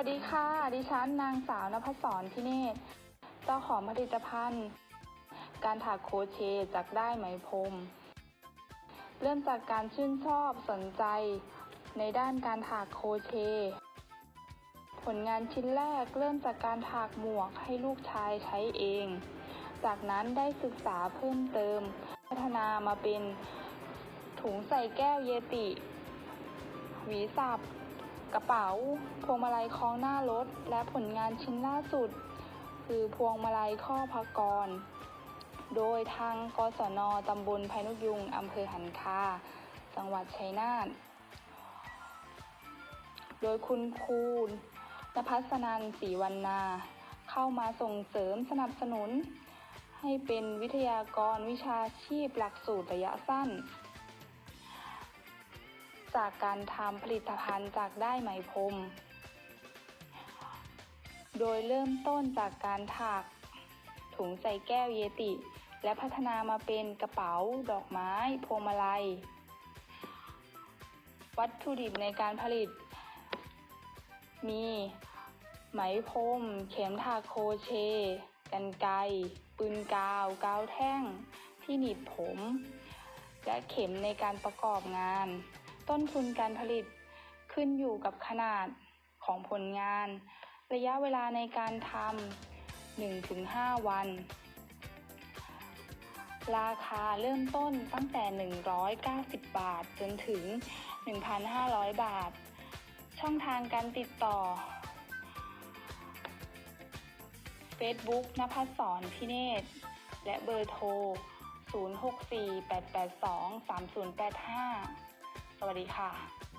วัสดีค่ะ ดิฉันนางสาวนภัสสรพิเนศเจ้าของผลิตภัณฑ์ การถักโครเชต์จากได้ไหมพรม เริ่มจากการชื่นชอบสนใจ ในด้านการถักโครเชต์ผลงานชิ้นแรกเริ่มจากการถักหมวกให้ลูกชายใช้เอง จากนั้นได้ศึกษาเพิ่มเติม พัฒนามาเป็นถุงใส่แก้วเยติ หวีสับ กระเป๋า พวงมาลัยคล้องหน้ารถ และผลงานชิ้นล่าสุด คือพวงมาลัยข้อพกร โดยทางกศนตำบลไผ่นกยุงอำเภอหันคา จังหวัดชัยนาท โดยคุณครูนภัสนันศรีวรรณา เข้ามาส่งเสริมสนับสนุน ให้เป็นวิทยากรวิชาชีพหลักสูตรระยะสั้น จากการทำผลิตภัณฑ์จากได้ไหมพรม โดยเริ่มต้นจากการถักถุงใส่แก้วเยติ และพัฒนามาเป็นกระเป๋า ดอกไม้ พวงมาลัย วัตถุดิบในการผลิต มี ไหมพรม เข็มถักโคเช กันไกปืนกาว กาวแท่ง ที่หนีบผม และเข็มในการประกอบงาน ต้นทุนการผลิตขึ้นอยู่กับขนาดของผลงาน ระยะเวลาในการทำ1-5 วัน ราคาเริ่มต้นตั้งแต่ 190 บาท จนถึง 1,500 บาท ช่องทางการติดต่อ Facebook นภัสสรพิเนศและเบอร์โทร 0648823085 สวัสดีค่ะ